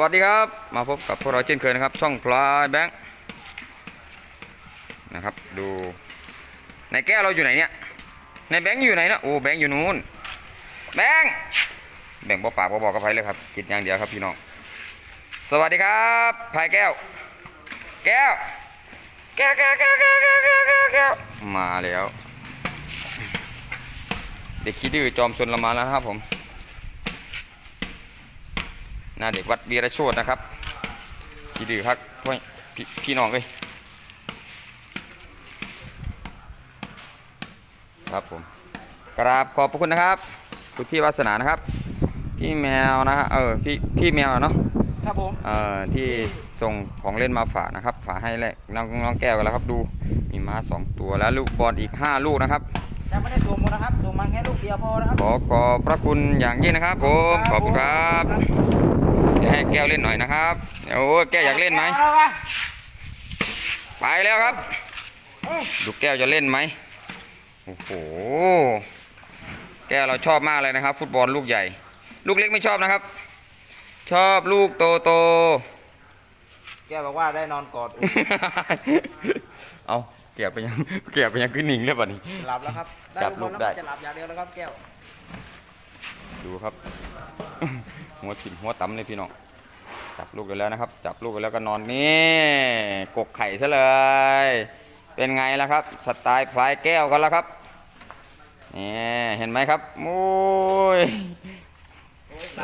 วัสดีครับ มาพบกับพวกเราเช่นเคยนะครับ ช่องพลายแบงค์นะครับ ดูในแก้วเราอยู่ไหนเนี่ยในแบงค์อยู่ไหนนะโอ้แบงค์อยู่นู้นแบงค์แบงค์บอกปากบอบอกกับใครเลยครับคิดอย่างเดียวครับพี่น้องสวัสดีครับพายแก้ว แก้ว แก้วแก้วแก้วแก้วแก้วแก้วแก้วแก้วมาแล้ว เด็กขี้ดื้อจอมชนละมาแล้วนะครับผม น้าเด็กวัดวีรโชตนะครับพี่ดื้อครับพ่อพี่พี่น้องเอ้ยครับผมกราบขอบพระคุณนะครับคุณพี่วาสนานะครับ พี่แมวนะฮะเออพี่พี่แมวเนาะครับผมเอ่อที่ส่งของเล่นมาฝากนะครับฝากให้แลกน้องน้องแก้วกันแล้วครับดูมีม้าสองตัวแล้วลูกบอลอีกห้าลูกนะครับยังไม่ได้ส่งหมดนะครับส่งมาแค่ลูกเดียวพอนะครับขอขอบพระคุณอย่างยิ่งนะครับผมขอบคุณครับ เดี๋ยวให้แก้วเล่นหน่อยนะครับโอ้แก้วอยากเล่นไหมอาวะไปแล้วครับลูกแก้วจะเล่นไหมโอ้โหแก้วเราชอบมากเลยนะครับ ฟุตบอลลูกใหญ่ ลูกเล็กไม่ชอบนะครับ ชอบลูกโตโตแกบอกว่าได้นอนกอดอุ่นเอาเกียบไปยังเกียบไปยังขึ้นหนิงเลยป่ะนี่หลับแล้วครับจับลูกได้จะหลับอย่างเดียวแล้วครับแก้ว ดูครับ หัวถิ่นหัวตำเลยพี่น้องจับลูกกันแล้วนะครับ จับลูกกันแล้วก็นอนนี่กกไข่ซะเลย เป็นไงล่ะครับ สไตล์พลายแก้วกันแล้วครับนี่เห็นไหมครับโอ้ย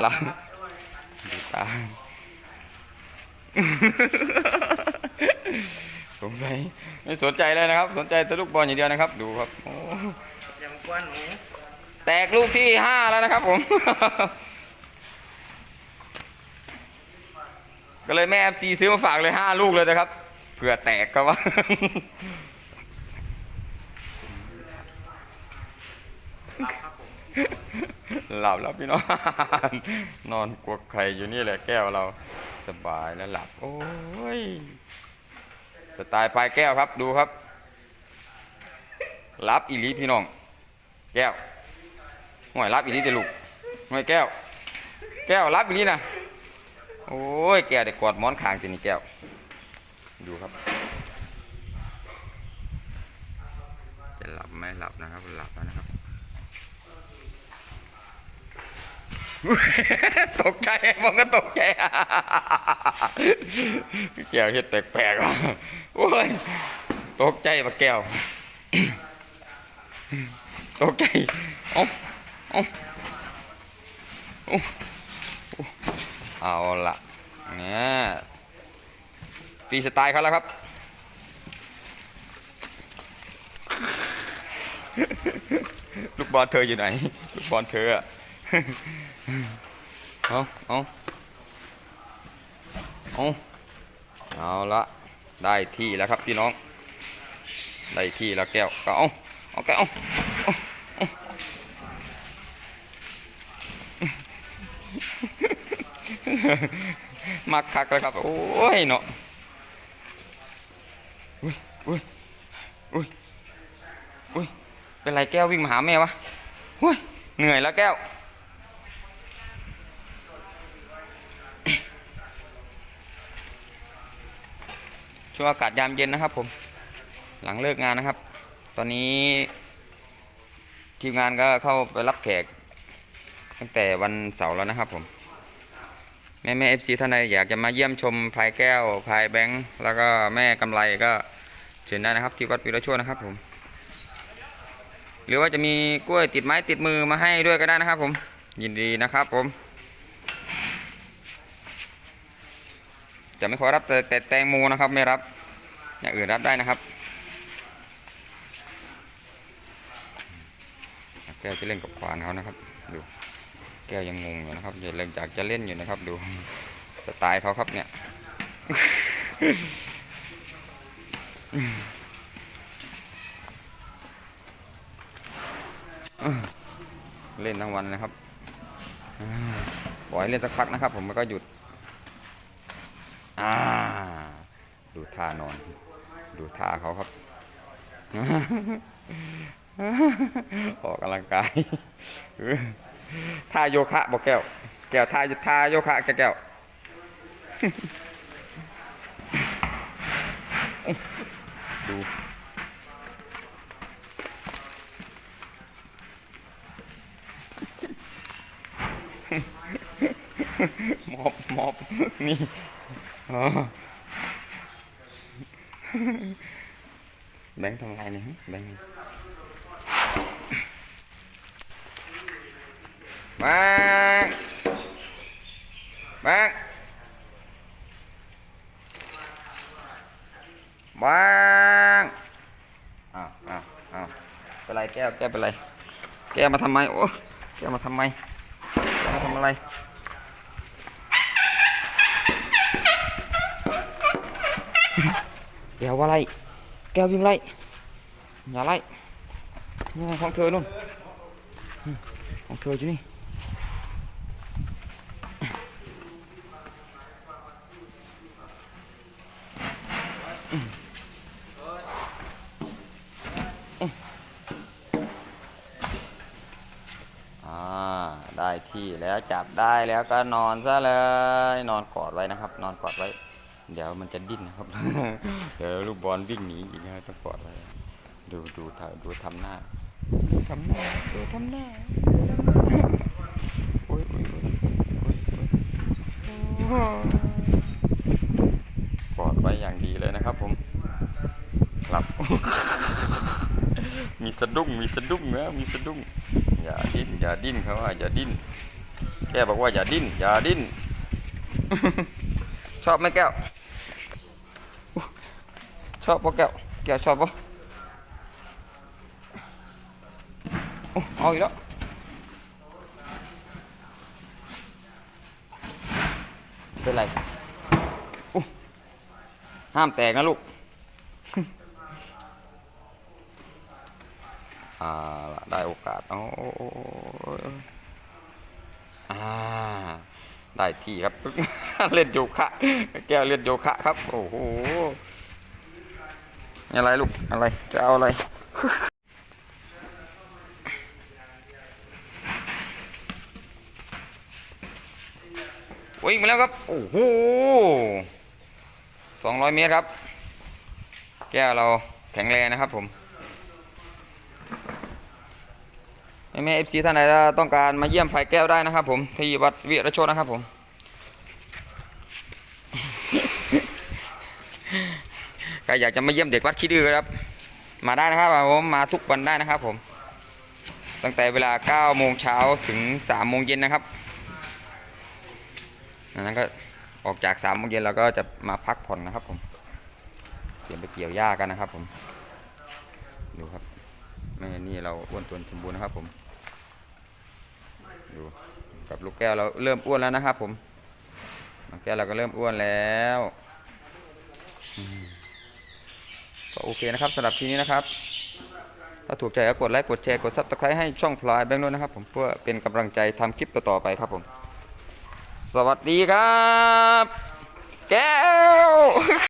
หลับดูตาสงสัยไม่สนใจเลยนะครับ สนใจแต่ลูกบอลอย่างเดียวนะครับ ดูครับโอ้อย่ามากวนหนูแตกลูกที่ห้าแล้วนะครับผม ก็เลยแม่เอฟซีซื้อมาฝากเลยห้าลูกเลยนะครับเผื่อแตกก็ว่าหลับแล้วพี่น้องนอนกวกไข่อยู่นี่แหละแก้วเราสบายแล้วหลับ โอ้ยสไตล์พายแก้วครับดูครับ รับอีลีพี่น้อง แก้วห่วยรับอีลีแต่ลูกห่วยแก้ว แก้วรับอีลีนะ โอ้ย แก้วได้กอดหมอนขางสินี่แก้ว ดูครับ จะหลับไหมหลับนะครับ หลับแล้วนะครับ ตกใจผมก็ตกใจ แก้วเฮ็ดแปลกๆว่ะโอ้ย ตกใจปะแก้ว ตกใจ เอาเอา เอาละเนี่ยฟรีสไตล์เขาแล้วครับ ลูกบอลเธออยู่ไหน ลูกบอลเธออะเอาเอาเอาเอาละได้ที่แล้วครับพี่น้อง ได้ที่แล้วแก้วก็เอาเอาแก้วเอาเอาเอา มักคักเลยครับ โอ้ยเนาะอุ้ยอุ้ยอุ้ยอุ้ยเป็นไรแก้ววิ่งมาหาแม่วะอุ้ยเหนื่อยแล้วแก้วช่วงอากาศยามเย็นนะครับ ผม หลังเลิกงานนะครับ ตอนนี้ทีมงานก็เข้าไปรับแขกตั้งแต่วันเสาร์แล้วนะครับผม แม่แม่เอฟซีท่านใดอยากจะมาเยี่ยมชมพายแก้วพายแบงค์แล้วก็แม่กำไรก็เชิญได้นะครับ ที่วัดวิรโชตนะครับผม หรือว่าจะมีกล้วยติดไม้ติดมือมาให้ด้วยก็ได้นะครับ ผม ยินดีนะครับผม จะไม่ขอรับแต่แต่แตงโมนะครับ ไม่รับอย่างอื่นรับได้นะครับแก้วจะเล่นกับควานเขานะครับดู แก้วยังงงอยู่นะครับยังเล่นจากจะเล่นอยู่นะครับ ดูสไตล์เขาครับเนี่ยเล่นทั้งวันนะครับปล่อยเล่นสักพักนะครับ ผมแล้วก็หยุดอ่าดูท่านอน ดูท่าเขาครับออกกำลังกาย ท่าโยคะบอกแก้ว แก้วท่าท่าโยคะแก้วดูมอบมอบนี่อ๋อแบงค์ทำอะไรเนี่ยแบงค์ แบงค์แบงค์แบงอ้าวอ้าวอ้าวเป็นไรแก้วแก้วเป็นไร แก้วมาทำไม โอ้ แก้วมาทำไมแก้มาทำอะไร แก้วว่าไร แก้ววิ่งไล่อย่าไล่นี่ไงของเธอนู่นอืมของเธออยู่นี่อืมอืมอ่าได้ ที่แล้วจับได้แล้วก็นอนซะเลย นอนกอดไว้นะครับ นอนกอดไว้ เดี๋ยวมันจะดิ้นนะครับ เดี๋ยวลูกบอลวิ่งหนีอีกนะต้องกอดไว้ดูดูถ่ายดูทำหน้าทำหน้าดูทำหน้าโอ้ยโอ้ยโอ้ยโอ้ยกอดไว้อย่างดีเลยนะครับผมหลับ มีสะดุ้งมีสะดุ้งนะมีสะดุ้งอย่าดิ้นอย่าดิ้นเขาว่าอย่าดิ้นแกบอกว่าอย่าดิ้นอย่าดิ้น ชอบไหมแก้ว ชอบปะแก้วแก้วชอบปะเอาอีกแล้วเป็นไรห้ามแตกนะลูก อ่าได้โอกาสโอ้อ่าได้ที่ครับ เล่นโยคะแก้วเล่นโยคะครับ โอ้โหอะไรลูกอะไรจะเอาอะไรวิ่งมาแล้วครับ โอ้โหสองร้อยเมตรครับ แก้วเราแข็งแรงนะครับผม แม่เอฟซีท่านไหนต้องการมาเยี่ยมไผ่แก้วได้นะครับ ผมที่วัดวิรโชตนะครับผมใครอยากจะมาเยี่ยมเด็กวัดคิดดื้อครับ มาได้นะครับผมมาทุกวันได้นะครับ ผม ตั้งแต่เวลา9โมงเช้าถึง3โมงเย็นนะครับจากนั้นก็ออกจาก3โมงเย็นเราก็จะมาพักผ่อนนะครับผมเตรียมไปเกี่ยวหญ้ากันนะครับผมดูครับ ไม่นี่เราอ้วนตัวนสมบูรณ์นะครับ ผมดูกับลูกแก้วเราเริ่มอ้วนแล้วนะครับผมลูกแก้วเราก็เริ่มอ้วนแล้วก็โอเคนะครับสำหรับทีนี้นะครับ ถ้าถูกใจก็กดไลค์กดแชร์กดซับสไครต์ให้ช่องพลายแบงค์ด้วยนะครับ ผมเพื่อเป็นกำลังใจทำคลิปต่อๆไปครับผม สวัสดีครับ แก้ว